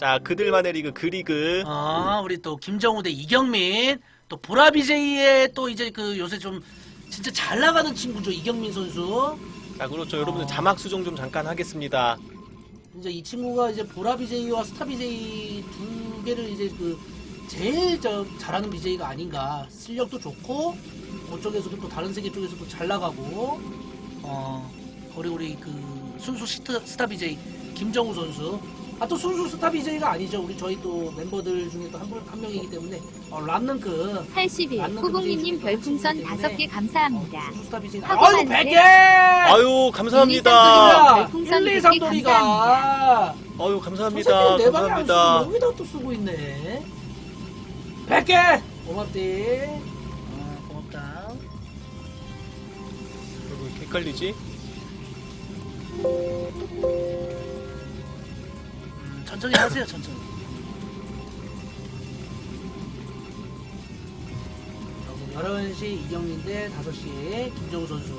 자 그들만의 리그 그리그. 아 우리 또 김정우 대 이경민. 또 보라비제이의 또 이제 그 요새 좀 진짜 잘 나가는 친구죠 이경민 선수. 자 그렇죠. 여러분들 어. 자막 수정 좀 잠깐 하겠습니다. 이제 이 친구가 이제 보라 BJ와 스타 BJ 두 개를 이제 그 제일 저 잘하는 BJ가 아닌가. 실력도 좋고 그쪽에서도 또 다른 세계 쪽에서도 잘 나가고. 어 그리고 우리 그 순수 시트, 스타 BJ 김정우 선수 아 또 순수 스타 BJ가 아니죠 우리 저희 또 멤버들 중에 또한한 명이기 때문에 어, 란능크 81 후공유님 별풍선 5개 감사합니다. 순수 스타 BJ 하고 아유 만세. 100개 아유 감사합니다 별풍선 1, 2, 100개 3돌이가 아유 저 감사합니다 새끼는 내 방에 안 쓰고 감사합니다 여기다 또 쓰고 있네. 100개! 고맙디. 아, 고맙다. 그리고 이렇게 헷갈리지 음, 천천히 하세요, 천천히. 자, 11시 이경민 대 5시 김정우 선수.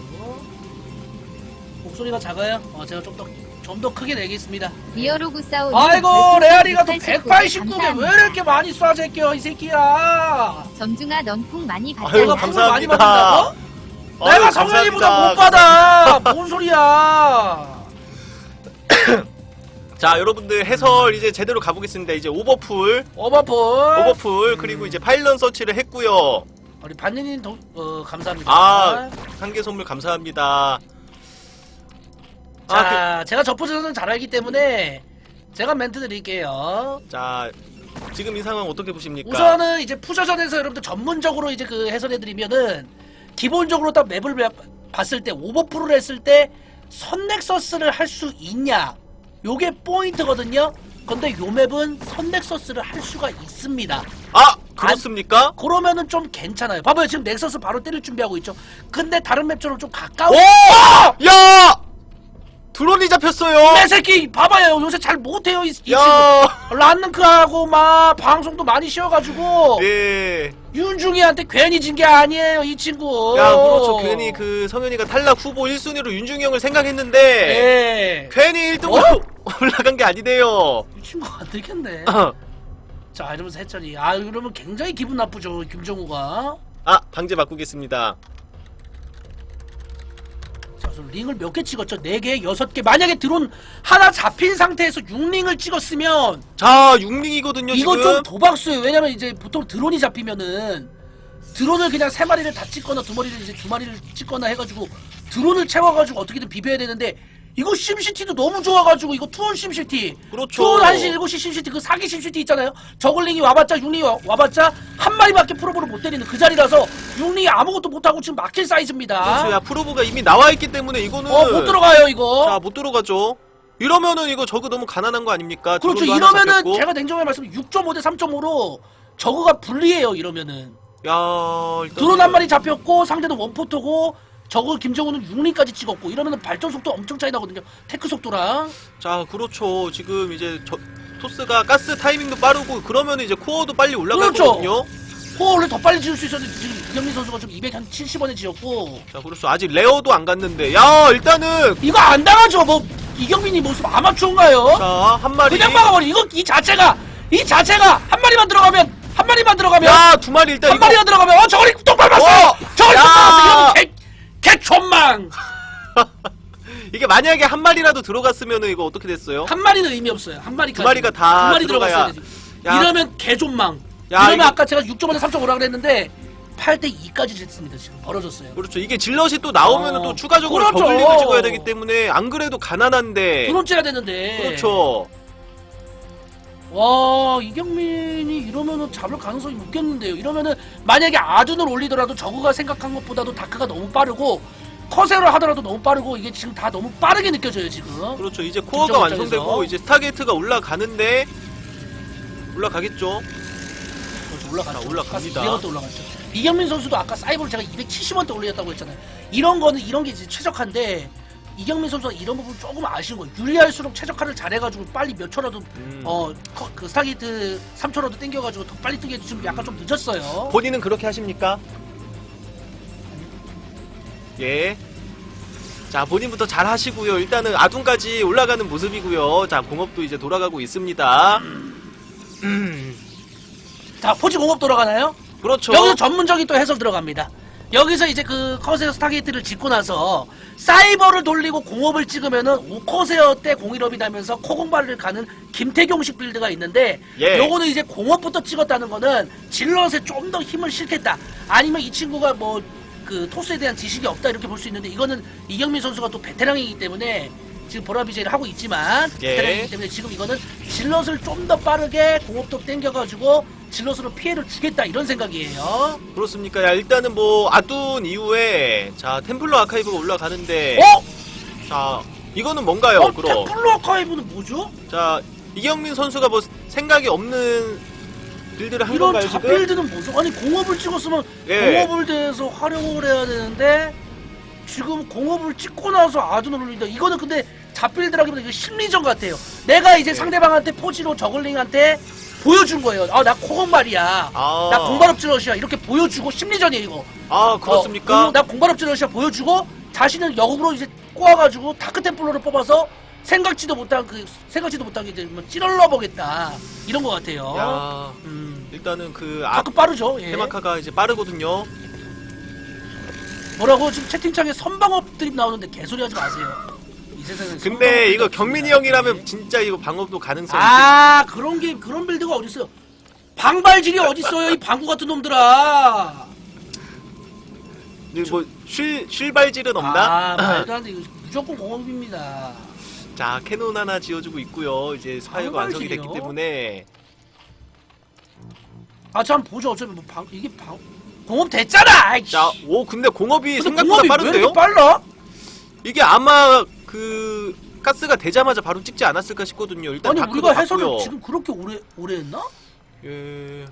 목소리가 작아요? 어, 제가 좀 더, 좀 더 크게 내겠습니다. 리어로그 싸우 아이고, 레알이가 또 189개 왜 이렇게 많이 쏴, 제껴, 이 새끼야! 정중아 넌풍 많이 받다. 아유, 내가 감사합니다. 풍을 많이 받는다고? 아유, 내가 성현이보다 감사합니다. 못 받아! 뭔 소리야! 자 여러분들 해설 이제 제대로 가보겠습니다 이제 오버풀 오버풀! 오버풀 그리고 이제 파일런 서치를 했고요 우리 반니님 도, 어, 감사합니다. 아 한개 선물 감사합니다 아, 자, 제가 저포즈는 잘 알기 때문에 제가 멘트 드릴게요. 그, 자 지금 이 상황 어떻게 보십니까 우선은 이제 푸저전에서 여러분들 전문적으로 이제 그 해설해드리면은 기본적으로 딱 맵을 봐- 봤을 때 오버풀을 했을 때 선넥서스를 할 수 있냐 요게 포인트거든요. 근데 요 맵은 선넥서스를 할 수가 있습니다. 아 그렇습니까 그러면은 좀 괜찮아요. 봐봐요 지금 넥서스 바로 때릴 준비하고 있죠. 근데 다른 맵처럼 좀 가까워. 오! 야! 드론이 잡혔어요! 내 새끼 봐봐요 요새 잘 못해요 이, 이 친구. 야! 란능크하고 막 방송도 많이 쉬어가지고 예. 윤중이한테 괜히 진 게 아니에요 이 친구. 야, 그렇죠. 괜히 그 성현이가 탈락 후보 1순위로 윤중이 형을 생각했는데 예. 괜히 1등으로 올라간 게 아니네요. 이 친구 안 들켰네. 자 이러면서 했더니 아 이러면 굉장히 기분 나쁘죠 김정우가. 아, 방제 바꾸겠습니다. 자, 그래서 링을 몇 개 찍었죠? 4개, 6개. 만약에 드론 하나 잡힌 상태에서 6링을 찍었으면 자, 6링이거든요, 이거 지금. 좀 도박수예요. 왜냐면 이제 보통 드론이 잡히면은 드론을 그냥 세 마리를 다 찍거나 두 마리를 이제 두 마리를 찍거나 해가지고 드론을 채워가지고 어떻게든 비벼야 되는데 이거 심시티도 너무 좋아가지고 이거 투원 심시티 그렇죠. 투원 1시 7시 심시티 그 사기 심시티 있잖아요 저글링이 와봤자 와- 와봤자 한 마리밖에 프로보를 못 때리는 그 자리라서 육링이 아무것도 못하고 지금 막힐 사이즈입니다 그렇죠. 야, 프로브가 이미 나와 있기 때문에 이거는 어 못 들어가요 이거 자, 못 들어가죠. 이러면은 이거 저거 너무 가난한 거 아닙니까? 그렇죠 드론도 하나 이러면은 잡혔고. 제가 냉정하게 말씀 6.5 대 3.5로 저거가 불리해요 이러면은 야, 일단 드론 한 마리 잡혔고 상대는 원포터고 저거 김정우는 6링까지 찍었고 이러면은 발전 속도 엄청 차이 나거든요 테크 속도랑 자, 그렇죠. 지금 이제 저 토스가 가스 타이밍도 빠르고 그러면 이제 코어도 빨리 올라갈 그렇죠. 호 원래 더 빨리 지을 수 있었는데 지금 이경민 선수가 좀 270원에 지었고 자, 그렇죠. 아직 레어도 안 갔는데. 야, 일단은 이거 안 당하죠 뭐 이경민이 모습 아마추어인가요? 자, 한 마리. 그냥 막아버리 이거 이 자체가 이 자체가 한 마리만 들어가면 한 마리만 들어가면 야, 두 마리 일단 한 이거 마리가 들어가면 어 저거리 똥 밟았어 어! 저거리 똥 야! 밟았어 이러면 개, 개 존망 이게 만약에 한 마리라도 들어갔으면은 이거 어떻게 됐어요? 한 마리는 의미 없어요. 한 마리까지. 두 마리가 다두 마리 들어가야- 들어갔어야 지 야. 이러면 개존망. 야, 이러면 이거- 아까 제가 6.5대 3.5라 그랬는데 8대 2까지 됐습니다. 지금 벌어졌어요. 그렇죠. 이게 질럿이 또 나오면은 어, 또 추가적으로 그렇죠. 저글링을 찍어야 되기 때문에 안 그래도 가난한데. 드론 째야 되는데. 그렇죠. 와 이경민이 이러면은 잡을 가능성이 높겠는데요. 이러면은 만약에 아둔을 올리더라도 저그가 생각한 것보다도 다크가 너무 빠르고 커세를 하더라도 너무 빠르고 이게 지금 다 너무 빠르게 느껴져요 지금. 그렇죠. 이제 코어가 김정은 완성되고. 이제 스타게이트가 올라가는데 올라가겠죠. 그렇죠, 올라갔죠. 자, 올라갑니다. 200원대 올라갔죠. 이경민 선수도 아까 사이버를 제가 270원대 올렸다고 했잖아요. 이런 거는 이런 게 이제 최적화인데 이경민 선수가 이런 부분 조금 아쉬운 거예요. 유리할수록 최적화를 잘해가지고 빨리 몇 초라도 음. 어그 스타게이트 3초라도 땡겨가지고 더 빨리 뜨게 지금 약간 좀 늦었어요. 본인은 그렇게 하십니까? 예. 자, 본인부터 잘 하시고요. 일단은 아둔까지 올라가는 모습이고요. 자, 공업도 이제 돌아가고 있습니다. 음, 자 포지 공업 돌아가나요? 그렇죠. 여기서 전문적인 또 해석 들어갑니다. 여기서 이제 그 커세어 스타게이트를 짓고 나서 사이버를 돌리고 공업을 찍으면은 오커세어 때 공일업이 나면서 코공발을 가는 김태경식 빌드가 있는데 예. 요거는 이제 공업부터 찍었다는 거는 질럿에 좀 더 힘을 실겠다. 아니면 이 친구가 뭐 그 토스에 대한 지식이 없다 이렇게 볼 수 있는데 이거는 이경민 선수가 또 베테랑이기 때문에 지금 보라비제를 하고 있지만 예. 베테랑이기 때문에 지금 이거는 질럿을 좀 더 빠르게 공업도 땡겨가지고 질럿으로 피해를 주겠다 이런 생각이에요. 그렇습니까? 야, 일단은 뭐 아둔 이후에 자 템플러 아카이브가 올라가는데 어? 자 이거는 뭔가요? 어, 그럼 템플러 아카이브는 뭐죠? 자 이경민 선수가 뭐 생각이 없는 빌드를 한 이런 건가요 지금? 잡빌드는 뭐죠? 아니 공업을 찍었으면 예. 공업을 대해서 활용을 해야 되는데 지금 공업을 찍고 나서 아둔을 올린다. 이거는 근데 잡빌드라기보다 이거 심리전 같아요. 내가 이제 네. 상대방한테 포지로 저글링한테 보여준 거예요. 아 나 코공발이야. 아. 나 공발업질럿이야. 이렇게 보여주고 심리전이에요 이거. 아 그렇습니까? 어, 공- 나 공발업질럿이야 보여주고 자신은 역으로 이제 꼬아가지고 다크템플러를 뽑아서 생각지도 못한 그 생각지도 못한 게 이제 뭐 찌를러 보겠다 이런 것 같아요. 야 음. 일단은 그 아, 가끔 빠르죠. 예. 테마카가 이제 빠르거든요. 뭐라고 지금 채팅창에 선방업 드립 나오는데 개소리 하지 마세요. 세상에. 근데 이거. 경민이 형이라면 예. 진짜 이거 방법도 가능성이 아 그런 게 그런 빌드가 어디 있어요? 방발질이 어디 있어요? 이 방구 같은 놈들아. 뭐쉴 쉴발질은 없나? 아 말도 안 돼. 이거 무조건 공업입니다. 자 캐논 하나 지어주고 있고요. 이제 스파이어가 완성이 됐기 방발질이요? 때문에 아 참 보죠. 어차피 뭐 방 이게 방 공업 됐잖아. 아이씨. 자 오 근데 공업이 근데 생각보다 공업이 왜 빠른데요? 이렇게 빨라? 이게 아마 그 가스가 되자마자 바로 찍지 않았을까 싶거든요. 일단 아니 다크도 우리가 해설을 봤고요. 지금 그렇게 오래 오래 했나? 예.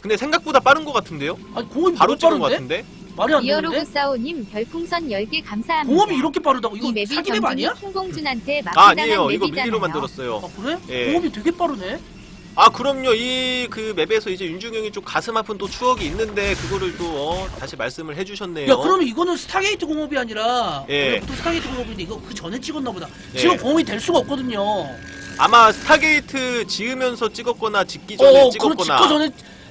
근데 생각보다 빠른 것 같은데요? 아니 공업이 바로 너무 찍은 것 빠른데? 같은데? 말이 안 이어로그 되는데? 사오님 별풍선 10개 감사합니다. 공업이 이렇게 빠르다고 이거 맵이 사기맵 아니야? 킹봉준한테 아 막히다는 아니에요. 이거 맵이잖아요. 밀리로 만들었어요. 아 그래? 예. 공업이 되게 빠르네. 아 그럼요. 이 그 맵에서 이제 윤중형이 좀 가슴 아픈 또 추억이 있는데 그거를 또 어, 다시 말씀을 해주셨네요. 야 그러면 이거는 스타게이트 공업이 아니라 예. 원래 보통 스타게이트 공업인데 이거 그 전에 찍었나 보다. 예. 지금 공업이 될 수가 없거든요. 아마 스타게이트 지으면서 찍었거나 짓기 전에 어, 그럼 찍었거나. 찍고 전에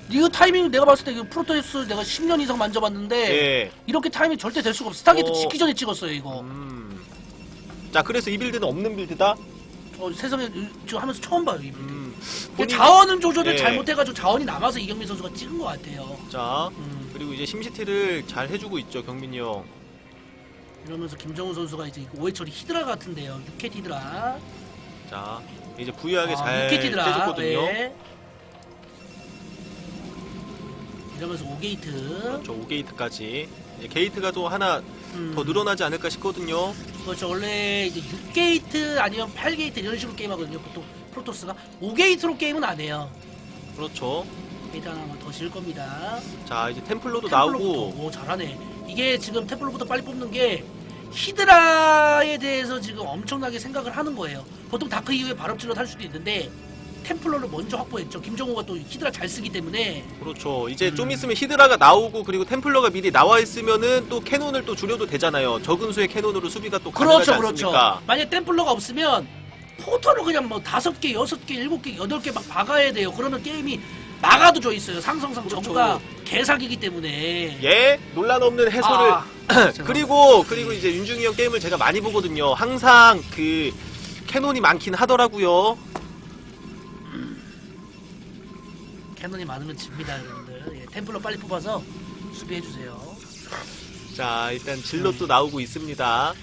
이거 타이밍 내가 봤을 때 이거 프로토스 내가 10년 이상 만져봤는데 예. 이렇게 타이밍 절대 될 수가 없어. 스타게이트 어. 짓기 전에 찍었어요 이거. 음. 자 그래서 이 빌드는 없는 빌드다. 어, 세상에 지금 하면서 처음 봐요 이 빌드. 음. 본인- 자원은 조절을 예. 잘못해가지고 자원이 남아서 이경민 선수가 찍은 것 같아요. 자 음, 그리고 이제 심시티를 잘 해주고 있죠 경민이 형. 이러면서 김정우 선수가 이제 오해철이 히드라 같은데요. 6캣 히드라. 자 이제 부유하게 아, 잘 6캣 히드라. 해줬거든요. 예. 이러면서 5게이트. 그렇죠 5게이트까지. 이제 게이트가 또 하나 음, 더 늘어나지 않을까 싶거든요. 그렇죠. 원래 이제 6게이트 아니면 8게이트 이런 식으로 게임하거든요. 보통 프로토스가 5게이트로 게임은 안 해요. 그렇죠. 게이트 하나만 더 지을 겁니다. 자 이제 템플러부터. 나오고 오 잘하네. 이게 지금 템플러부터 빨리 뽑는 게 히드라에 대해서 지금 엄청나게 생각을 하는 거예요. 보통 다크 이후에 발업질러 할 수도 있는데 템플러를 먼저 확보했죠. 김정호가 또 히드라 잘 쓰기 때문에 그렇죠. 이제 음. 좀 있으면 히드라가 나오고 그리고 템플러가 미리 나와 있으면은 또 캐논을 또 줄여도 되잖아요. 적은 수의 캐논으로 수비가 또 가능하지 그렇죠, 그렇죠. 않습니까? 만약 템플러가 없으면 포터를 그냥 뭐 다섯 개, 여섯 개, 일곱 개, 여덟 개 막 박아야 돼요. 그러면 게임이 막아도 져 있어요. 상성상 그렇죠. 전부가 개사기기 때문에. 예, 논란 없는 해설을 아, 그리고 그리고 이제 윤중이 형 게임을 제가 많이 보거든요. 항상 그 캐논이 많긴 하더라고요. 캐논이 많으면 집니다, 여러분들. 예, 템플러 빨리 뽑아서 수비해 주세요. 자, 일단 질럿도 나오고 있습니다.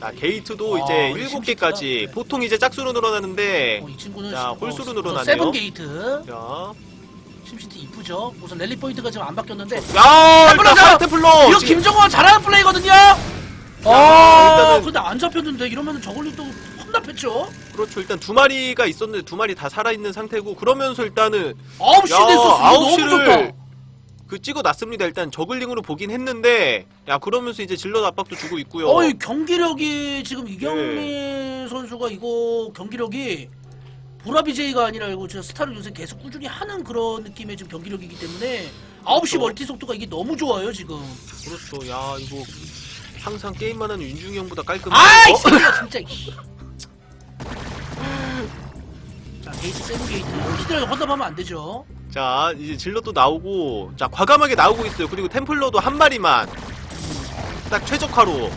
자, 게이트도 아, 이제 이거 일곱 심시티가? 개까지 네. 보통 이제 짝수로 늘어나는데 어, 이 친구는 자, 시- 홀수로 어, 늘어나네요. 세븐 게이트. 자, 심시티 이쁘죠? 우선 랠리 포인트가 지금 안 바뀌었는데. 야, 템플러 일단 잡아! 하나 템플러. 이거 김정호가 잘하는 플레이거든요. 아, 일단은- 근데 안 잡혔는데 이러면 저걸리 또 혼납했죠. 그렇죠. 일단 두 마리가 있었는데 두 마리 다 살아 있는 상태고 그러면서 일단은 9시 야, 됐었어. 이거 아홉 너무 시를. 그 찍어 놨습니다. 일단 저글링으로 보긴 했는데 야 그러면서 이제 질럿 압박도 주고 있고요. 어 이 경기력이 지금 예. 이경민 선수가 이거 경기력이 보라비제이가 아니라 이거 진짜 스타를 요새 계속 꾸준히 하는 그런 느낌의 지금 경기력이기 때문에 9시 그렇죠. 멀티 속도가 이게 너무 좋아요 지금. 그렇죠. 야 이거 항상 게임만 하는 윤중이 형보다 깔끔해. 아이 어? 새끼가 진짜. 자 게이트 세븐 게이트 히드라 헌납하면 안 되죠. 자 이제 질럿도 나오고 자 과감하게 나오고 있어요 그리고 템플러도 한 마리만 딱 최적화로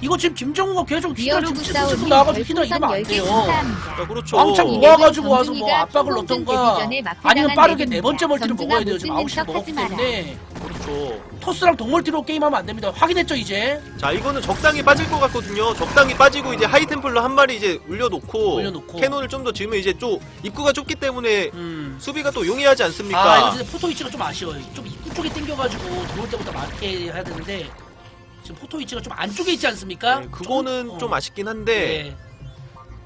이거 지금 김정우가 계속 히드라 리어로그 지금 찔끔 사우님 나와가지고 히드라 별풍선 이러면 안 10개 돼요. 감사합니다. 자 그렇죠 왕창 이 모아가지고 와서 뭐 압박을 넣던가 아니면 빠르게 네. 번째 멀티를 먹어야 돼요. 못 지금 듣는 9시 척 먹었기. 때문에 그렇죠 토스랑 동멀티로 게임하면 안 됩니다. 확인했죠 이제? 자 이거는 적당히 빠질 것 같거든요 적당히 빠지고 이제 하이템플러 한 마리 이제 올려놓고 올려놓고. 캐논을 좀 더 지으면 이제 좀 입구가 좁기 때문에 음. 수비가 또 용이하지 아 않습니까 이거 진짜 포토 위치가 좀 아쉬워요. 좀 입구 쪽에 당겨가지고 들어올 때부터 맞게 해야 되는데 지금 포토 위치가 좀 안쪽에 있지 않습니까? 네, 그거는 어. 좀 아쉽긴 한데 네.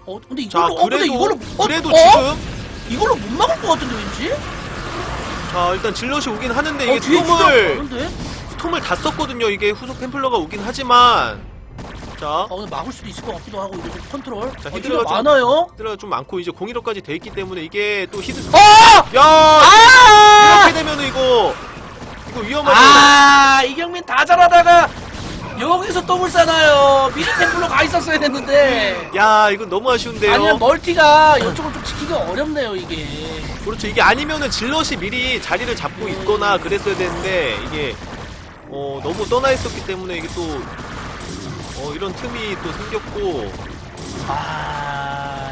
어 근데 자 이걸로 어 근데 그래도 이걸로 어, 그래도 어? 지금 이걸로 못 막을 것 같은데 왠지? 자 일단 질럿이 오긴 하는데 어, 이게 뒤에 진짜 스톰을 많은데? 스톰을 다 썼거든요 이게 후속 템플러가 오긴 하지만 자 아 오늘 막을 수도 있을 것 같기도 하고 이거 좀 컨트롤. 자, 어, 히드라가 히드라 좀- 많아요. 히드라가 좀 많고 이제 공이로까지 돼 있기 때문에 이게 또 히드 어! 야 아! 이렇게 되면은 이거 이거 위험하죠 아 이경민 다 잘하다가 여기서 똥을 싸나요. 미리 템플로 가 있었어야 됐는데. 야 이건 너무 아쉬운데요 아니면 멀티가 이쪽을 좀 지키기가 어렵네요 이게. 그렇죠 이게 아니면은 질럿이 미리 자리를 잡고 있거나 그랬어야 되는데 이게 어 너무 떠나 있었기 때문에 이게 또 어, 이런 틈이 또 생겼고 아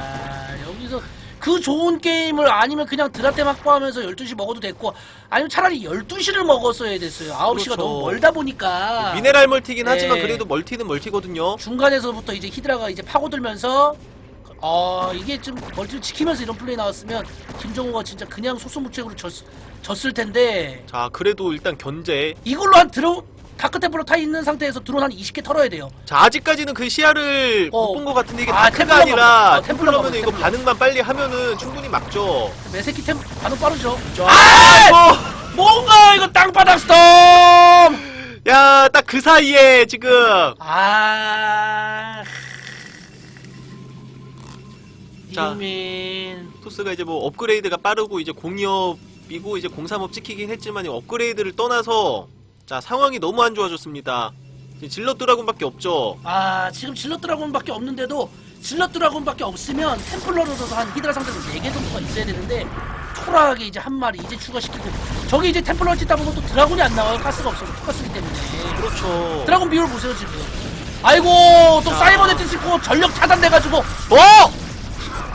그 좋은 게임을 아니면 그냥 드라템 확보하면서 12시 먹어도 됐고 아니면 차라리 12시를 먹었어야 됐어요. 9시가 그렇죠. 너무 멀다 보니까. 미네랄 멀티긴 네. 하지만 그래도 멀티는 멀티거든요. 중간에서부터 이제 히드라가 이제 파고들면서 어 이게 좀 멀티를 지키면서 이런 플레이 나왔으면 김정우가 진짜 그냥 속수무책으로 졌, 졌을 텐데. 자 그래도 일단 견제. 이걸로 한 드론 다크템플로 타 있는 상태에서 드론 한 20개 털어야 돼요 자 아직까지는 그 시야를 어. 못 본 것 같은데 이게 아, 다크가 템플러가 아니라 먹- 어, 템플러가 템플러면 먹- 이거 템플러. 반응만 빨리 하면은 충분히 막죠 매새끼 템 반응 빠르죠 아! 뭔가 이거 땅바닥 스톰 야딱 그 사이에 지금 아 자. 이민 토스가 이제 뭐 업그레이드가 빠르고 이제 공이업이고 이제 공삼업 찍히긴 했지만 이 업그레이드를 떠나서 자 상황이 너무 안 좋아졌습니다. 질럿 드라군밖에 없죠. 아 지금 질럿 드라곤밖에 없는데도 질럿 드라곤밖에 없으면 템플러로서 한 히드라 상대로 4개 정도가 있어야 되는데 초라하게 이제 한 마리 이제 추가시키고 저기 이제 템플러 찍다 보면 또 드라곤이 안 나와요 가스가 없어서 투가스기 때문에 그렇죠. 드라곤 비율 보세요 지금 아이고 또 자. 사이버네트 쓰고 전력 차단돼가지고 어!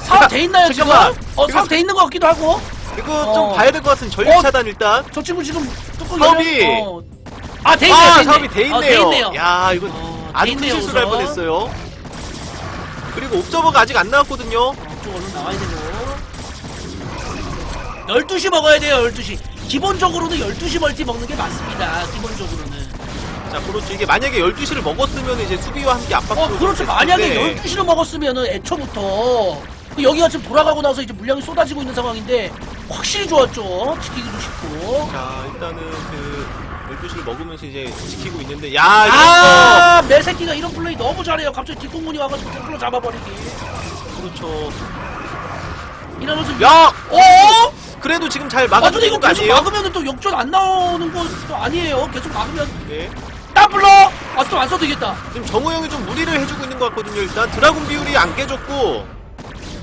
사업 돼 있나요 지금? 잠깐만. 어 이거 사업 돼 있는 것 같기도 하고 이거 어. 좀 봐야 될 것 같은 전력 어? 차단 일단. 저 친구 지금 뚜껑 사업이- 열려- 어. 아 돼 있네요 아돼 있네. 사업이 돼 있네요. 어, 돼 있네요 야 이거 어, 돼 아주 큰 있네요, 실수를 할 우선. 뻔했어요. 그리고 옵저버가 아직 안 나왔거든요. 어, 좀 얼른 나와야 되고 12시 먹어야 돼요 12시 기본적으로는 12시 멀티 먹는 게 맞습니다 기본적으로는 자 그렇죠. 이게 만약에 12시를 먹었으면 이제 수비와 함께 압박도 어 그렇죠 만약에 텐데. 12시를 먹었으면은 애초부터 그 여기가 지금 돌아가고 나서 이제 물량이 쏟아지고 있는 상황인데 확실히 좋았죠 지키기도 쉽고 자 일단은 그 12시를 먹으면서 이제 지키고 있는데 야 이거 아 매새끼가 이런 플레이 너무 잘해요 갑자기 뒷공문이 와가지고 템플러 잡아버리기 그렇죠. 이러면서 야 어? 그래도 지금 잘 아 근데 이거 막아주는 거 계속 아니에요? 막으면 또 역전 안 나오는 것도 아니에요 계속 막으면 네. 땀불러 아또 안 써도 되겠다 지금 정우 형이 좀 무리를 해주고 있는 것 같거든요. 일단 드라군 비율이 안 깨졌고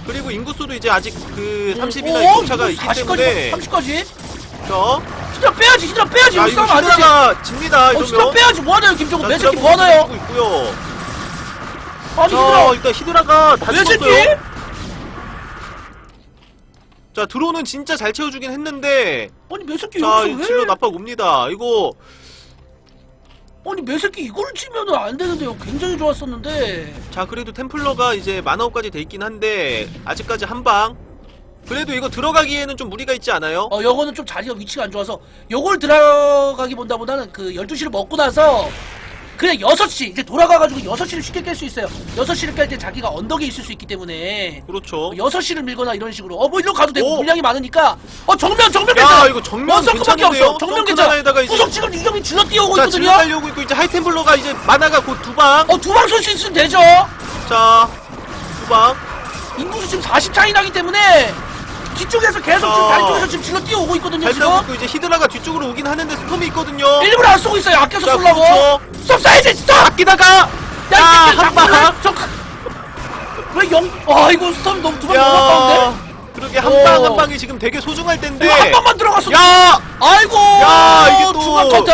그리고 인구수도 이제 아직 그 30이나 오, 격차가 이거 있기 때문에 30까지? 자, 히드라 빼야지 히드라 빼야지. 야 이거 싸움 안 되지. 히드라가 집니다. 어 히드라 이러면. 빼야지. 뭐하나요 김정우 자, 매새끼 드라군 뭐하나요? 있고 있고요. 아니 자 히드라. 일단 히드라가 다 매새끼? 죽었어요. 자 드론은 진짜 잘 채워주긴 했는데. 아니 매새끼 자 여기서 왜? 질러 압박 옵니다. 이거 아니 매새끼 이걸 치면은 안 되는데요 굉장히 좋았었는데. 자 그래도 템플러가 이제 만화업까지 돼 있긴 한데 아직까지 한 방. 그래도 이거 들어가기에는 좀 무리가 있지 않아요? 어 요거는 좀 자리가 위치가 안 좋아서 요걸 들어가기 본다보다는 그 12시를 먹고 나서 그냥 6시 이제 돌아가가지고 6시를 쉽게 깰 수 있어요 6시를 깰 때 자기가 언덕에 있을 수 있기 때문에 그렇죠. 6시를 밀거나 이런 식으로 어뭐 이리로 가도 되고 오. 물량이 많으니까 어 정면 정면 야 괜찮아 이거 정면 어, 썬크밖에 괜찮은데요? 없어 정면 괜찮아 이제 구석 지금 이경이 질러 뛰어오고 자 있거든요 질러 달려오고 있고 이제 하이템플러가 이제 만화가 곧 두 방. 어 두 방 쏠수 있으면 되죠 자, 두 방. 인구수 지금 40 차이 나기 때문에 뒤쪽에서 계속 지금 어. 다리 쪽에서 지금 질러 뛰어오고 있거든요 잘 지금 있고 이제 히드라가 뒤쪽으로 오긴 하는데 스톰이 있거든요. 일부러 안 쏘고 있어요 아껴서 자, 쏘려고 그렇죠. 스톱 쏴야지 스톱 아끼다가 야, 야, 이 새끼 한 방. 저, 왜 영, 아, 이거 스톱 너무 야. 너무 아까운데? 그러게 한방한 어. 방이 지금 되게 소중할 텐데. 이거 한 방만 들어갔어. 야! 아이고. 야, 이게 또- 중앙 커터.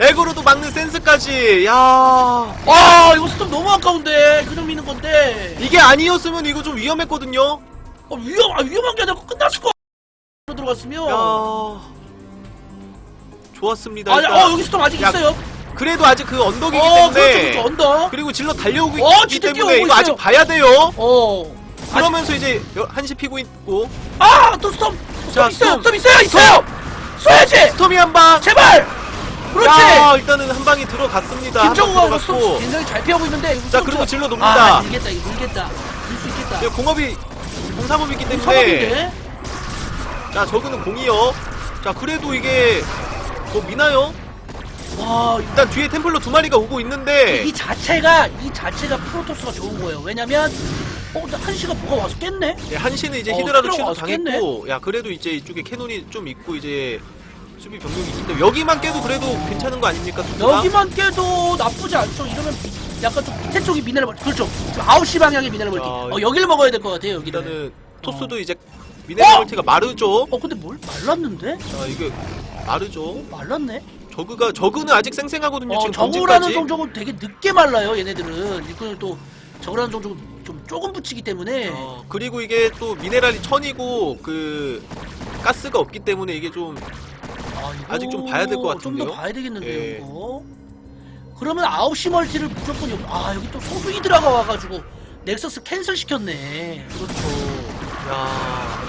에고로도 막는 센스까지. 야! 아 이거 스톱 너무 아까운데 그냥 미는 건데. 이게 아니었으면 이거 좀 위험했거든요. 어, 위험 아, 위험한 게 아니라 끝났을 거. 들어갔으면. 야. 좋았습니다. 아니, 일단. 어 여기 스톱 아직 야, 있어요. 그래도 아직 그 언덕이기 어, 그렇죠, 때문에. 그렇죠, 언덕. 그리고 질러 달려오고 어, 있기 진짜 때문에 뛰어오고 이거 아직 있어요. 봐야 돼요. 어. 그러면서 이제 여- 한시 피고 있고 아, 또. 자, 스톱 있어요. 스톱. 스톱 있어요. 있어요. 쏘야지. 스톰이 한 방. 제발. 그렇지. 야, 일단은 한 방이 들어갔습니다. 한방 스톱 들어갔고. 굉장히 잘 피하고 있는데. 자, 그리고 좀- 질러 놉니다. 아, 밀겠다. 이거 밀겠다. 밀 수 있겠다. 예, 공업이 공사범이기 때문에. 자 저그는 공이요. 자 그래도 이게 뭐 미나요? 와, 일단 뒤에 템플러 두 마리가 오고 있는데 이 자체가 이 자체가 프로토스가 좋은 거예요. 왜냐면 어, 한시가 뭐가 와서 깼네? 예, 한시는 이제 어, 히드라도 히드라가 취소 당했고 야 그래도 이제 이쪽에 캐논이 좀 있고 이제 수비 병력이 있기 때문에 여기만 깨도 그래도 괜찮은 거 아닙니까? 투수가? 여기만 깨도 나쁘지 않죠. 이러면 비- 약간 좀 밑에 쪽이 미네랄 멀티. 그렇죠. 지금 9시 방향의 미네랄 멀티. 자, 어, 여기를 먹어야 될 것 같아요. 여기를. 일단은 토스도 이제 미네랄티가 마르죠. 어, 근데 뭘 말랐는데? 자 이게 마르죠. 말랐네. 저그가 저그는 아직 쌩쌩하거든요. 어, 지금 저거라는 전진까지. 종족은 되게 늦게 말라요. 얘네들은 일꾼을 또 저거라는 종족은 좀 조금 붙이기 때문에. 어, 그리고 이게 또 미네랄이 천이고 그 가스가 없기 때문에 이게 좀 아, 이거 아직 좀 봐야 될것 같은데요? 좀더 봐야 되겠는데요, 예. 이거. 그러면 9시 멀티를 무조건 여기, 아, 여기 또 소수이 들어가 와가지고 넥서스 캔슬 시켰네. 그렇죠. 야,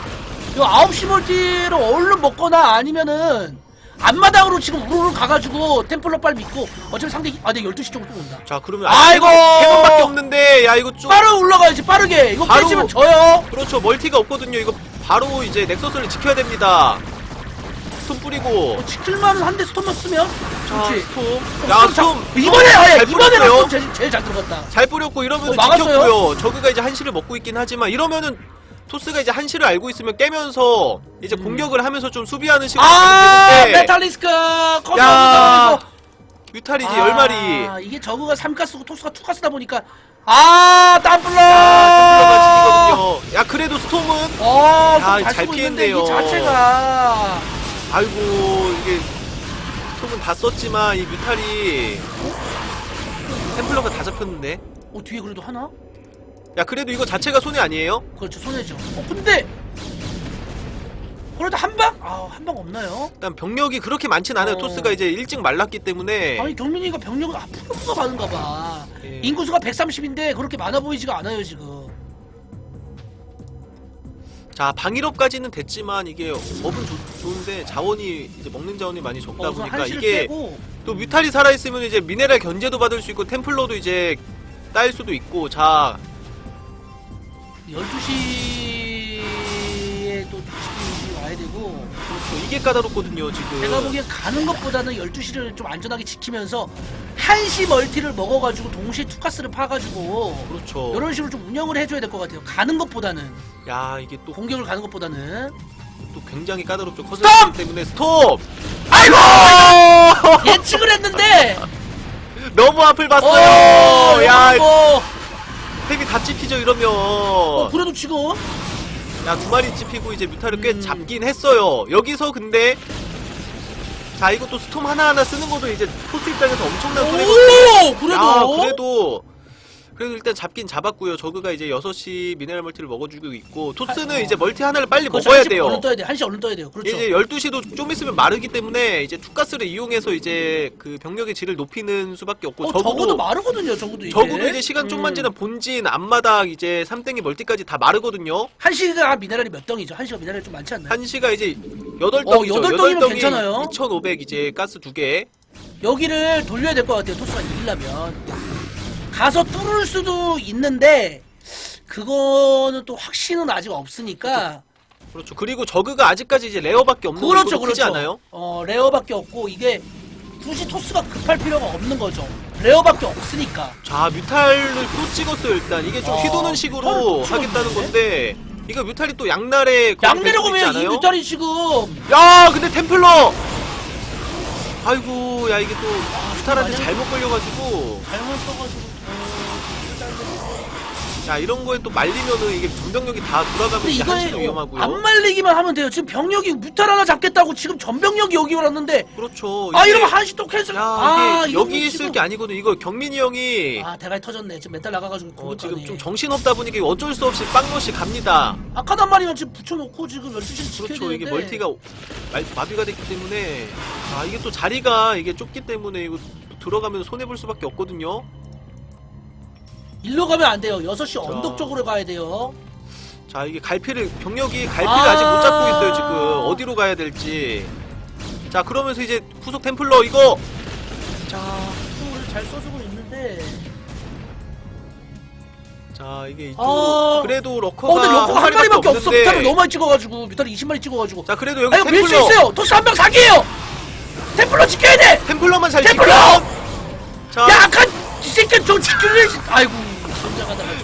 이거 9시 멀티를 얼른 먹거나 아니면은 앞마당으로 지금 우르르 가가지고 템플러 빨리 믿고 어차피 상대, 아, 네, 12시 쪽으로 또 온다. 자 그러면 아이고! 캐논밖에 없는데 야 이거 좀 빠르게 올라가야지, 빠르게. 이거 바로- 깨지면 져요. 그렇죠 멀티가 없거든요. 이거 바로 이제 넥서스를 지켜야 됩니다. 스톰 뿌리고 어, 지킬만은 한대 스톰만 쓰면. 자 그렇지. 스톰 야 스톰 이번에, 아예, 잘 뿌렸어요. 스톰 제일, 제일 잘 들어갔다. 잘 뿌렸고 이러면 어, 은 막았어요? 지켰고요. 저그가 이제 한시를 먹고 있긴 하지만 이러면은 토스가 이제 한시를 알고 있으면 깨면서 이제 공격을 하면서 좀 수비하는 식으로 음. 아, 되는데 메탈리스크 커서 야 뮤탈이지 아, 열 마리. 이게 저그가 3가스고 토스가 2가스다 보니까 아 땀블러 지키거든요. 야, 그래도 스톰은 어, 야, 잘, 잘 쓰고 있는데 피했네요. 이 자체가 아이고 이게 스톰은 다 썼지만 이 뮤탈이 템플러가 다 잡혔는데. 어 뒤에 그래도 하나? 야, 그래도 이거 자체가 손해 아니에요? 그렇죠 손해죠 어 근데 그래도 한 방? 아 한 방 없나요? 일단 병력이 그렇게 많진 않아요. 어. 토스가 이제 일찍 말랐기 때문에. 아니 경민이가 병력을 앞으로가 많은가 봐 예. 인구수가 130인데 그렇게 많아 보이지가 않아요 지금 자, 방일업까지는 됐지만 이게 업은 좋- 좋은데 자원이 이제 먹는 자원이 많이 적다 어, 그래서 보니까 한시를 이게 빼고. 또 뮤탈이 살아 있으면 이제 미네랄 견제도 받을 수 있고 템플러도 이제 따일 수도 있고 자. 12시에 또 지키기 와야 되고. 그렇죠. 이게 까다롭거든요 지금. 제가 보기엔 가는 것보다는 12시를 좀 안전하게 지키면서 1시 멀티를 먹어가지고 동시에 투가스를 파가지고 그렇죠. 이런 식으로 좀 운영을 해줘야 될 것 같아요. 가는 것보다는. 야 이게 또, 공격을 가는 것보다는 또 굉장히 까다롭죠! 커슬 때문에 스톱! 아이고! 예측을 했는데! 너무 앞을 어, 봤어요. 야 뭐, 템이 다 찝히죠 이러면. 어, 그래도 지금 야 두 마리 찝히고 이제 뮤탈을 꽤 음. 잡긴 했어요. 여기서 근데 자 이것도 스톰 하나하나 쓰는 것도 이제 포스 입장에서 엄청난 손해거든요. 오 그래도? 야, 그래도 그래도 일단 잡긴 잡았고요. 저그가 이제 6시 미네랄 멀티를 먹어주고 있고 토스는 아, 어. 이제 멀티 하나를 빨리 그렇죠, 먹어야 한시 돼요. 얼른 떠야 돼. 한시 얼른 떠야 돼요. 그렇죠. 이제 12시도 좀 있으면 마르기 때문에 이제 투가스를 이용해서 이제 그 병력의 질을 높이는 수밖에 없고 어, 적어도 마르거든요. 적어도 이제. 적어도 이제 시간 좀만 음. 지나 본진 앞마당 이제 삼땡이 멀티까지 다 마르거든요. 한시가 미네랄이 몇 덩이죠? 한시가 미네랄이 좀 많지 않나요? 한시가 이제 8덩이죠. 어, 여덟 덩이면 괜찮아요. 2,500 이제 가스 두 개. 여기를 돌려야 될 것 같아요. 토스가 이기려면 가서 뚫을 수도 있는데 그거는 또 확신은 아직 없으니까 그렇죠. 그리고 저그가 아직까지 이제 레어밖에 없는 그렇죠, 그렇죠. 않아요? 어 레어밖에 없고 이게 굳이 토스가 급할 필요가 없는 거죠. 레어밖에 없으니까. 자 뮤탈을 또 찍었어요 일단 이게 좀 어, 휘도는 뮤탈을 식으로 또 하겠다는? 건데 이거 뮤탈이 또 양날에 양내려 보면 이? 뮤탈이 지금 야 근데 템플러 아이고 야 이게 또 뮤탈한테 만약- 잘못 걸려가지고 잘못 써가지고 야 이런 거에 또 말리면은 이게 전병력이 다 돌아가면 근데 이제 한시도 위험하고요. 안 말리기만 하면 돼요. 지금 병력이 뮤탈 하나 잡겠다고 지금 전병력이 여기 왔는데 그렇죠. 아 이게- 이러면 한시 또 캔슬. 야 아 이게 이거 여기 뭐 있을 지금- 게 아니거든. 이거 경민이 형이 아 대가리 터졌네. 지금 멘탈 나가가지고 어, 공격 지금. 좀 정신 없다 보니까 어쩔 수 없이 빵로시 갑니다. 한 마리만 지금 붙여놓고 지금 12시를 지켜야 그렇죠. 이게 되는데 멀티가 말- 마비가 됐기 때문에 아 이게 또 자리가 이게 좁기 때문에 이거 들어가면 손해 볼 수밖에 없거든요. 일로 가면 안 돼요. 6시 언덕 쪽으로 가야 돼요. 자 이게 갈피를 병력이 갈피를 아. 아... 직 못 잡고 있어요 지금 어디로 가야 될지. 자 그러면서 이제 후속 템플러 이거 자, 수를 잘 써주고 있는데. 자 이게 이쪽 아. 그래도 어, 근데 러커가 한 마리밖에 없어. 없는데. 뮤탈을 너무 많이 찍어가지고 뮤탈을 20마리 찍어가지고. 자 그래도 여기 아 이거 밀 수 템플러 있어요. 토스 한 명 사기예요. 템플러 지켜야 돼. 템플러만 잘 템플러! 지키면 자 야, 아칸 이 새끼 좀 지켜야지. 아이고.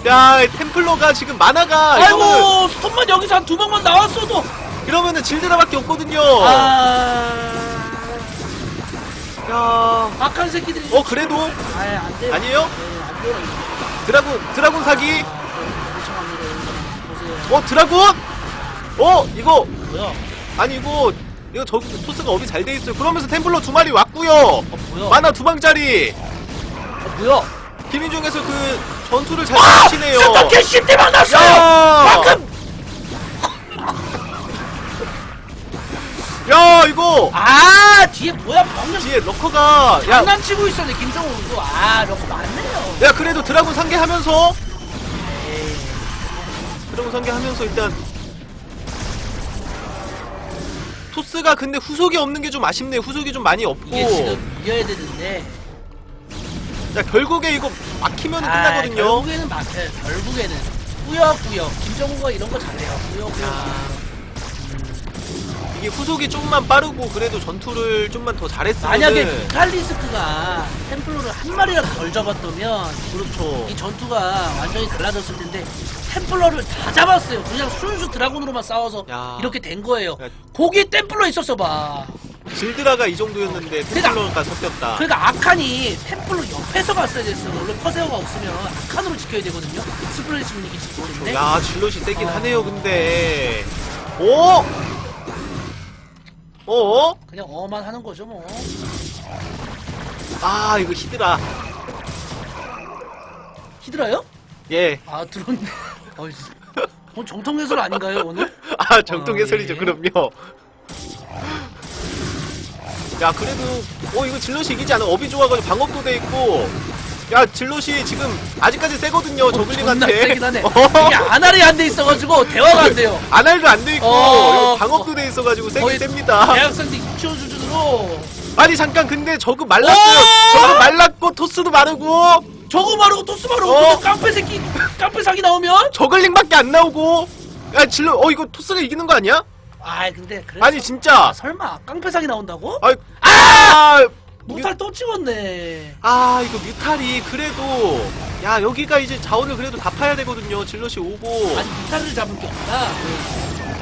야 템플러가 지금 만화가 이거는 아이고, 스톱만 여기서 한두 방만 나왔어도. 이러면은 질드라밖에 없거든요. 아, 야, 악한 새끼들이. 어 그래도 아예 안 돼요. 아니에요? 네, 안 돼요. 이거. 드라군 드라군 사기. 아. 보세요. 어 드라군? 어 이거 뭐야? 아니 이거 이거 저 토스가 업이 잘 돼 있어요. 그러면서 템플러 두 마리 왔고요. 어, 뭐야? 만화 두 방짜리. 어, 뭐야? 김인중에서 그 전투를 잘 아! 하시네요. 스톱 씹대 만났어요! 야! 방금! 야 이거 아, 뒤에 뭐야? 방금 뒤에 러커가 야, 장난치고 있었네, 김정우. 이거. 아, 러커 맞네요. 야 그래도 드라군 상계하면서 드라군 상계하면서 일단 토스가 근데 후속이 없는 게 좀 아쉽네. 후속이 좀 많이 없고. 이게 지금 이겨야 되는데. 야 결국에 이거 막히면 아, 끝나거든요. 결국에는 막혀요. 결국에는. 꾸역꾸역. 김정우가 이런 거 잘해요. 꾸역꾸역. 야, 이게 후속이 좀만 빠르고 그래도 전투를 좀만 더 잘했으면 만약에 칼리스크가 템플러를 한 마리라도 덜 잡았다면 그렇죠. 이 전투가 완전히 달라졌을 텐데 템플러를 다 잡았어요. 그냥 순수 드라군으로만 싸워서 야. 이렇게 된 거예요. 야. 거기 템플러 있었어 봐. 질드라가 이 정도였는데 그러니까- 템플러가 섞였다. 그러니까 아칸이 템플러 옆에서 갔어야 됐어. 원래 커세어가 없으면 아칸으로 지켜야 되거든요. 스플래시 분위기 지키기 때문에. 야 질럿이 세긴 어. 하네요 근데. 오. 어? 그냥 어만 하는 거죠 뭐. 아 이거 히드라. 히드라요? 예. 아 들었네. 어이, 어, 정통 해설 아닌가요 오늘? 아 정통 아, 해설이죠 예. 그럼요. 야 그래도 어 이거 질럿이 이기지 않아 업이 좋아가지고 방업도 돼 있고 야 질럿이 지금 아직까지 세거든요 어, 저글링한테 세긴 하네. 어. 이게 아날이 안 돼 있어가지고 대화가 안 돼요. 아날도 안 돼 있고 어, 방업도 어. 돼 있어가지고 세긴 거의 셉니다 대학생들 유치원 수준으로 아니 잠깐 근데 저그 말랐어요 오! 저그 말랐고 토스도 마르고 저거 마르고 토스 마르고 어. 근데 깡패 새끼 깡패 사기 나오면 저글링밖에 안 나오고 야 질럿 어 이거 토스가 이기는 거 아니야? 아 근데 그래서 아니 진짜. 아, 설마 깡패 사기 나온다고? 아, 아, 노탈 또 찍었네. 아 이거 뮤탈이 그래도 야 여기가 이제 자원을 그래도 다 파야 되거든요. 질럿이 오고. 아니 노탈을 잡을 게 없다.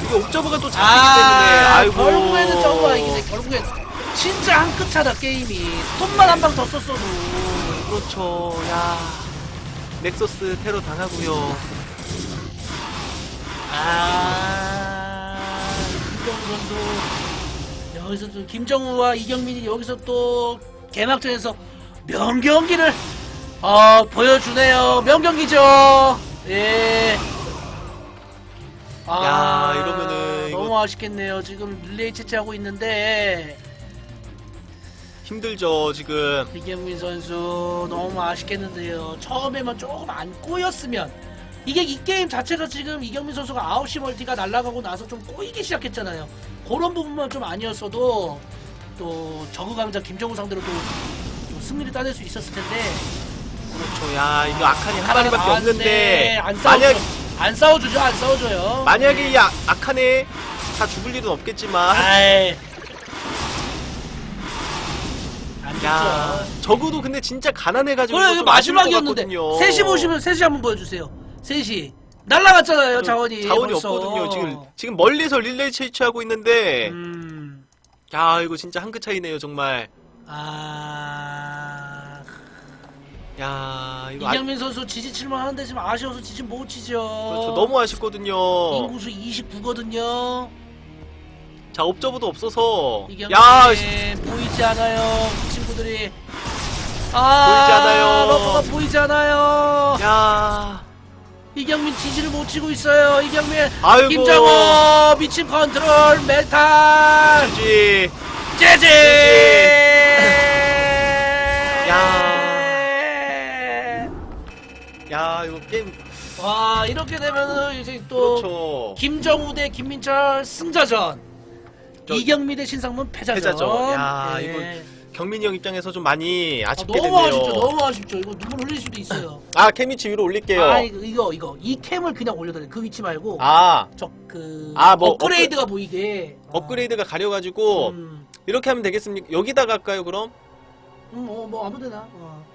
이게 옵저버가 또 잡히기 때문에 아 아이고. 결국에는 저거야 이게 결국엔 진짜 한 끗 차다 게임이. 스톱만 한 방 더 썼어도. 그렇죠. 야 넥서스 테러 당하고요. 아 김정우 선수 여기서 또 김정우와 이경민이 여기서 또 개막전에서 명경기를 어 보여주네요 명경기죠 예. 아, 야, 이러면은 이거- 너무 아쉽겠네요. 지금 릴레이 채취하고 있는데 힘들죠 지금 이경민 선수 너무 아쉽겠는데요. 처음에만 조금 안 꼬였으면 이게 이 게임 자체가 지금 이경민 선수가 9시 멀티가 날아가고 나서 좀 꼬이기 시작했잖아요. 그런 부분만 좀 아니었어도 또 저그 강자 김정우 상대로 또, 또 승리를 따낼 수 있었을 텐데. 그렇죠. 야 이거 아칸이 한 마리밖에 아, 없는데 네, 안 싸워줘 만약 안 싸워주죠. 안 싸워줘요. 만약에 이 아, 아칸에 다 죽을 일은 없겠지만. 아이. 안 야 됐죠. 적어도 근데 진짜 가난해가지고 그래 이거 마지막이었는데. 같거든요. 3시 보시면 3시 한번 보여주세요 3시 날라갔잖아요 자원이 자원이 벌써. 없거든요 지금 지금 멀리서 릴레이 채취하고 있는데 음, 야 이거 진짜 한 끗 차이네요 정말 아 야 이거 아, 이경민 선수 지지칠만 하는데 지금 아쉬워서 지지 못 치죠. 그렇죠 너무 아쉽거든요. 인구수 29거든요. 자 옵저버도 없어서 이경민 야 씨, 보이지 않아요. 이 친구들이 아, 보이지 않아요. 러버가 보이지 않아요. 야 이경민 지지를 못 치고 있어요. 이경민 아이고. 김정호 미친 컨트롤 메탈 GG 재즈 야 이거 게임 와 이렇게 되면은 이제 또 그렇죠. 김정우 대 김민철 승자전 저- 이경미 대 신상문 패자전 패자전. 야, 예. 이거 경민이 형 입장에서 좀 많이 아, 아쉽게 너무 됐네요. 아쉽죠 너무 아쉽죠 이거 눈물 흘릴 수도 있어요 아 케미치 위로 올릴게요. 아 이거 이거 이거 이 캠을 그냥 올려달래 그 위치 말고 아 저그 아, 뭐 업그레이드가 보이게 아, 업그레이드가 가려가지고 음, 이렇게 하면 되겠습니까? 여기다가 할까요 그럼? 음, 뭐, 뭐 아무데나 어.